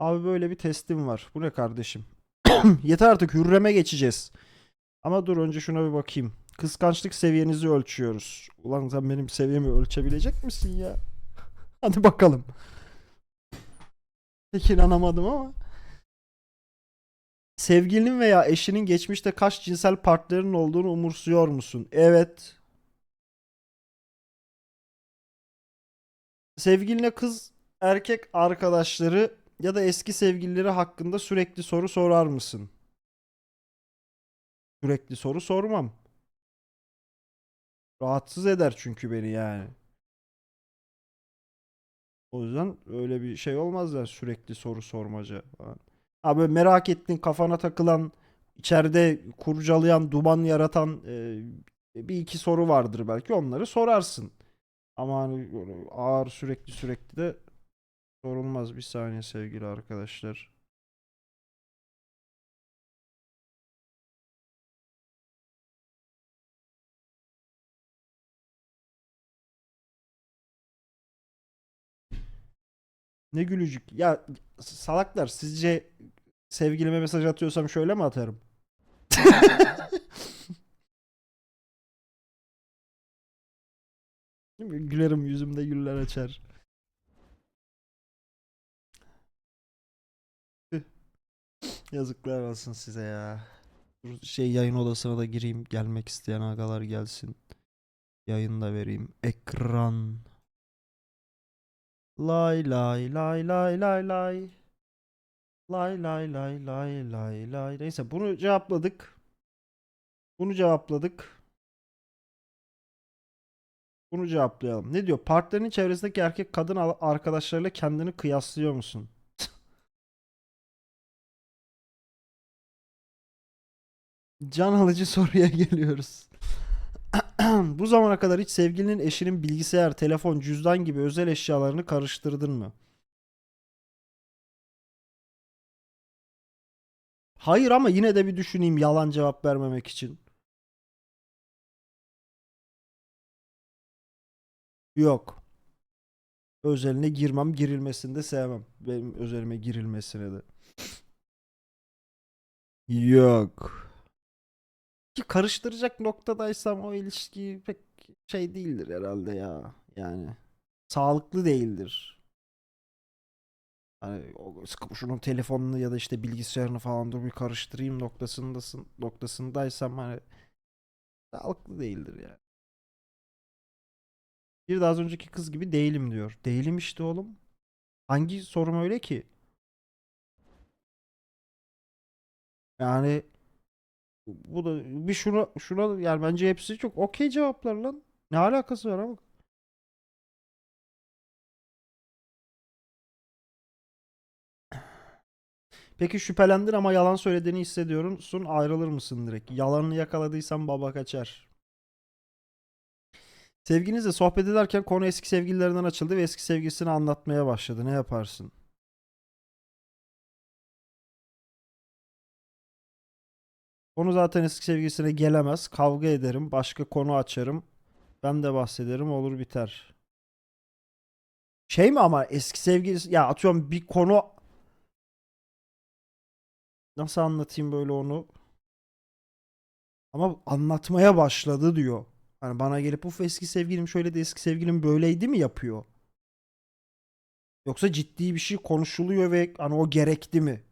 Abi böyle bir testim var. Bu ne kardeşim? Yeter artık hürreme geçeceğiz. Ama dur önce şuna bir bakayım. Kıskançlık seviyenizi ölçüyoruz. Ulan sen benim seviyemi ölçebilecek misin ya? Hadi bakalım. Pek inanamadım ama. Sevgilinin veya eşinin geçmişte kaç cinsel partnerin olduğunu umursuyor musun? Evet. Sevgiline kız erkek arkadaşları ya da eski sevgilileri hakkında sürekli soru sorar mısın? Sürekli soru sormam. Rahatsız eder çünkü beni yani. O yüzden öyle bir şey olmaz ya sürekli soru sormaca falan. Böyle merak ettin kafana takılan içeride kurcalayan duman yaratan e, bir iki soru vardır belki onları sorarsın. Ama hani ağır sürekli sürekli de sorulmaz bir saniye sevgili arkadaşlar. Ne gülücük. Ya salaklar sizce sevgilime mesaj atıyorsam şöyle mi atarım? Gülerim yüzümde güller açar. Yazıklar olsun size ya. Şey yayın odasına da gireyim. Gelmek isteyen agalar gelsin. Yayın da vereyim. Ekran. Lay lay lay lay lay lay. Lay lay lay lay lay lay. Neyse bunu cevapladık. Bunu cevapladık. Bunu cevaplayalım. Ne diyor? Partnerinin çevresindeki erkek kadın arkadaşlarıyla kendini kıyaslıyor musun? Can alıcı soruya geliyoruz. Bu zamana kadar hiç sevgilinin eşinin bilgisayar, telefon, cüzdan gibi özel eşyalarını karıştırdın mı? Hayır ama yine de bir düşüneyim yalan cevap vermemek için. Yok. Özeline girmem, girilmesini de sevmem. Benim özelime girilmesine de. Yok. Ki karıştıracak noktadaysam o ilişki pek şey değildir herhalde ya. Yani sağlıklı değildir. Hani şunun telefonunu ya da işte bilgisayarını falan dur bir karıştırayım noktasındasın noktasındaysam hani sağlıklı değildir ya. Bir de az önceki kız gibi değilim diyor. Değilim işte oğlum. Hangi sorum öyle ki? Yani bu da bir şuna şuna yani bence hepsi çok okey cevaplar lan. Ne alakası var ama? Peki şüphelendin ama yalan söylediğini hissediyorsun. Ayrılır mısın direkt? Yalanını yakaladıysan baba kaçar. Sevgilinizle sohbet ederken konu eski sevgililerinden açıldı ve eski sevgilisini anlatmaya başladı. Ne yaparsın? Konu zaten eski sevgilisine gelemez. Kavga ederim. Başka konu açarım. Ben de bahsederim. Olur biter. Şey mi ama eski sevgilisi ya atıyorum bir konu nasıl anlatayım böyle onu? Ama anlatmaya başladı diyor. Hani bana gelip uf eski sevgilim şöyle de eski sevgilim böyleydi mi yapıyor? Yoksa ciddi bir şey konuşuluyor ve hani o gerekti mi?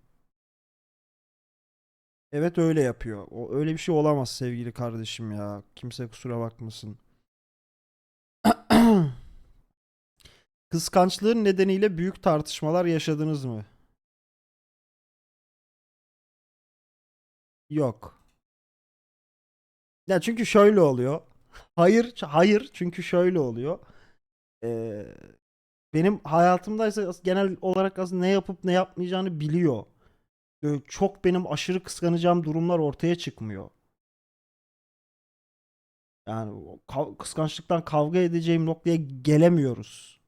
Evet öyle yapıyor. O öyle bir şey olamaz sevgili kardeşim ya. Kimse kusura bakmasın. Kıskançlığın nedeniyle büyük tartışmalar yaşadınız mı? Yok. Ya çünkü şöyle oluyor. Hayır, hayır çünkü şöyle oluyor. Ee, benim hayatımdaysa as- genel olarak aslında ne yapıp ne yapmayacağını biliyor. Böyle çok benim aşırı kıskanacağım durumlar ortaya çıkmıyor. Yani kıskançlıktan kavga edeceğim noktaya gelemiyoruz.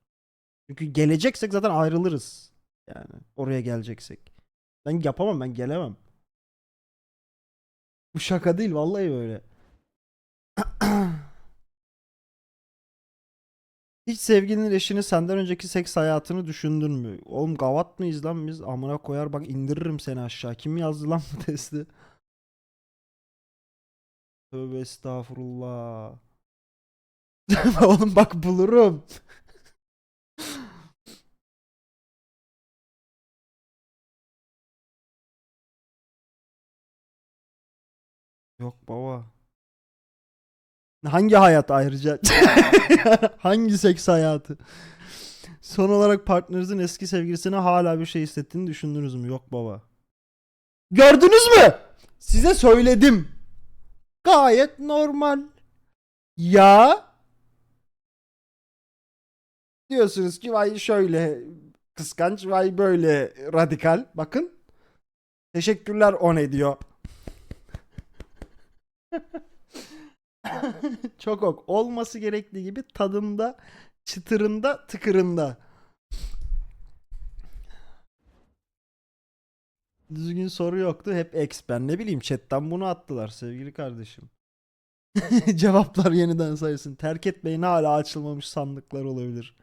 Çünkü geleceksek zaten ayrılırız. Yani oraya geleceksek. Ben yapamam, ben gelemem. Bu şaka değil vallahi böyle. Hiç sevgilinin eşinin senden önceki seks hayatını düşündün mü? Oğlum gavat mıyız lan biz? Amına koyar bak indiririm seni aşağı. Kim yazdı lan bu testi? Tövbe estağfurullah. Oğlum bak bulurum. Yok baba. Hangi hayat ayrıca? Hangi seks hayatı? Son olarak partnerinizin eski sevgilisine hala bir şey hissettiğini düşündünüz mü? Yok baba. Gördünüz mü? Size söyledim. Gayet normal. Ya diyorsunuz ki vay şöyle kıskanç vay böyle radikal. Bakın. Teşekkürler on ediyor. Çok ok. Olması gerektiği gibi tadında, çıtırında, tıkırında. Düzgün soru yoktu. Hep X. Ben ne bileyim chatten bunu attılar sevgili kardeşim. Cevaplar yeniden sayılsın. Terk etmeyin hala açılmamış sandıklar olabilir.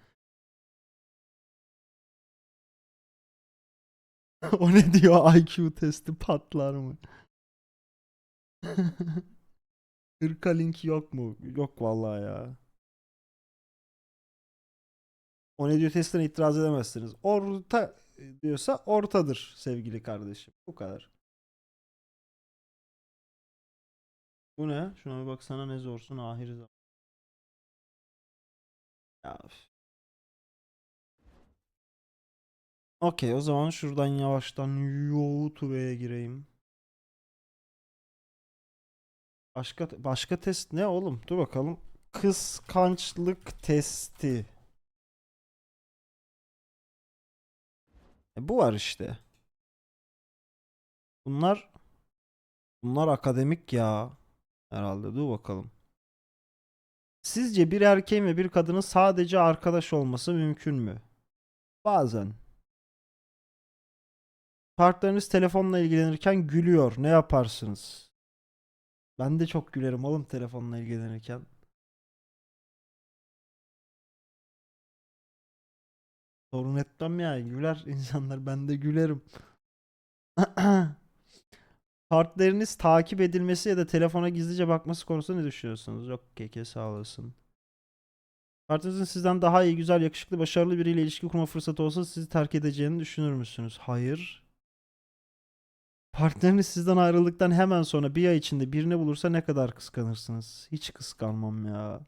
o ne diyor IQ testi patlar mı? Hırka link yok mu? Yok vallahi ya. O ne diyor testine itiraz edemezsiniz. Orta diyorsa ortadır sevgili kardeşim. Bu kadar. Bu ne? Şuna bir baksana ne zorsun ahir zaman. Ya. Okey o zaman şuradan yavaştan YouTube'ya gireyim. Başka başka test ne oğlum? Dur bakalım. Kıskançlık testi. E, bu var işte. Bunlar bunlar akademik ya. Herhalde. Dur bakalım. Sizce bir erkeğin ve bir kadının sadece arkadaş olması mümkün mü? Bazen. Partneriniz telefonla ilgilenirken gülüyor. Ne yaparsınız? Ben de çok gülerim oğlum telefonla ilgilenirken. Sorun etmem ya. Güler insanlar. Ben de gülerim. Partneriniz takip edilmesi ya da telefona gizlice bakması konusunda ne düşünüyorsunuz? Yok keke sağ olasın. Partnerinizin sizden daha iyi, güzel, yakışıklı, başarılı biriyle ilişki kurma fırsatı olsa sizi terk edeceğini düşünür müsünüz? Hayır. Partneriniz sizden ayrıldıktan hemen sonra bir ay içinde birini bulursa ne kadar kıskanırsınız? Hiç kıskanmam ya.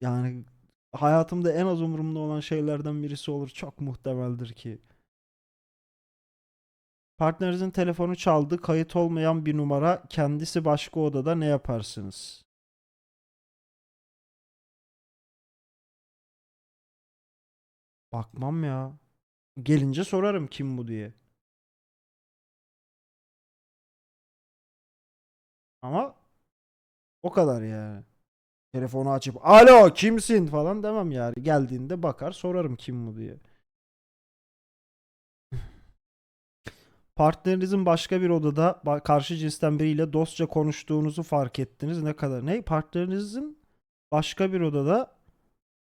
Yani hayatımda en az umurumda olan şeylerden birisi olur. Çok muhtemeldir ki. Partnerinizin telefonu çaldı, kayıt olmayan bir numara, kendisi başka odada ne yaparsınız? Bakmam ya. Gelince sorarım kim bu diye. Ama o kadar yani. Telefonu açıp alo kimsin falan demem yani. Geldiğinde bakar sorarım kim bu diye. Partnerinizin başka bir odada karşı cinsten biriyle dostça konuştuğunuzu fark ettiniz. Ne kadar? Ne? Partnerinizin başka bir odada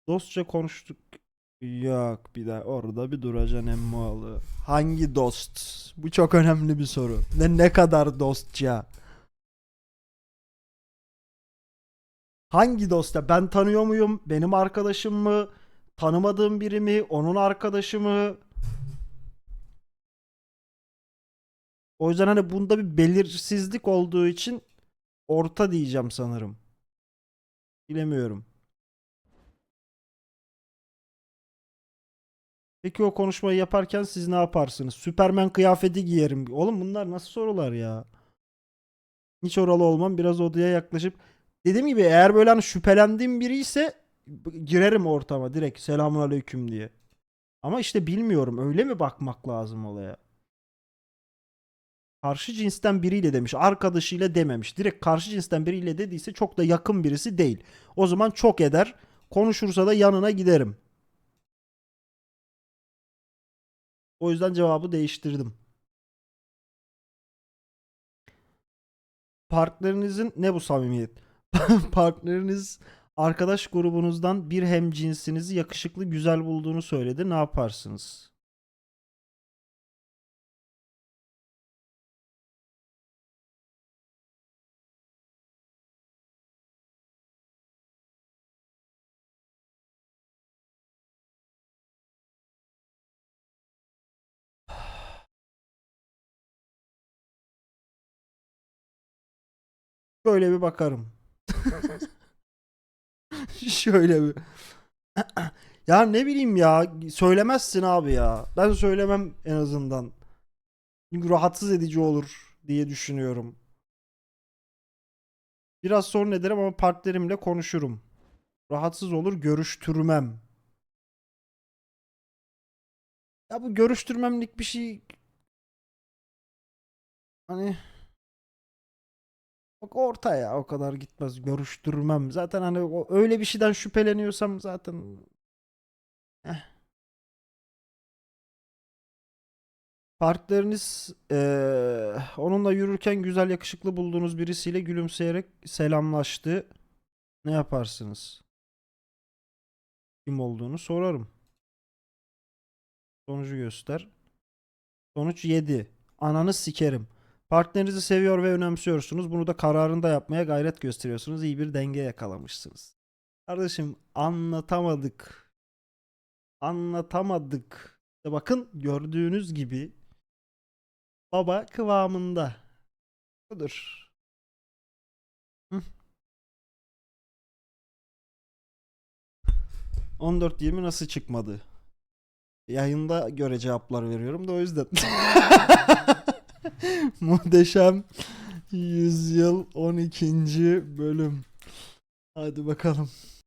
dostça konuştuk. Yok bir daha orada bir duracaksın emmoğlu. Hangi dost? Bu çok önemli bir soru. Ve ne kadar dostça? Hangi dost ya? Ben tanıyor muyum? Benim arkadaşım mı? Tanımadığım biri mi? Onun arkadaşı mı? O yüzden hani bunda bir belirsizlik olduğu için orta diyeceğim sanırım. Bilemiyorum. Peki o konuşmayı yaparken siz ne yaparsınız? Süpermen kıyafeti giyerim. Oğlum bunlar nasıl sorular ya? Hiç oralı olmam. Biraz odaya yaklaşıp dediğim gibi eğer böyle hani şüphelendiğim biri ise girerim ortama direkt selamun aleyküm diye. Ama işte bilmiyorum öyle mi bakmak lazım olaya? Karşı cinsten biriyle demiş. Arkadaşıyla dememiş. Direkt karşı cinsten biriyle dediyse çok da yakın birisi değil. O zaman çok eder. Konuşursa da yanına giderim. O yüzden cevabı değiştirdim. Partnerinizin ne bu samimiyet? Partneriniz Arkadaş grubunuzdan bir hemcinsinizi yakışıklı güzel bulduğunu söyledi. Ne yaparsınız? Böyle bir bakarım. Şöyle bir. ya ne bileyim ya söylemezsin abi ya. Ben söylemem en azından. Çünkü rahatsız edici olur diye düşünüyorum. Biraz sorun ederim ama partnerimle konuşurum. Rahatsız olur görüştürmem. Ya bu görüştürmemlik bir şey hani Bak orta ya o kadar gitmez görüştürmem. Zaten hani öyle bir şeyden şüpheleniyorsam zaten eh. Partneriniz eee, onunla yürürken güzel yakışıklı bulduğunuz birisiyle gülümseyerek selamlaştı. Ne yaparsınız? Kim olduğunu sorarım. Sonucu göster. Sonuç 7. Ananı sikerim. Partnerinizi seviyor ve önemsiyorsunuz. Bunu da kararında yapmaya gayret gösteriyorsunuz. İyi bir denge yakalamışsınız. Kardeşim anlatamadık. Anlatamadık. İşte bakın gördüğünüz gibi baba kıvamında. Budur. Hı. 14-20 nasıl çıkmadı? Yayında göre cevaplar veriyorum da o yüzden. Muhteşem Yüzyıl 12. bölüm. Hadi bakalım.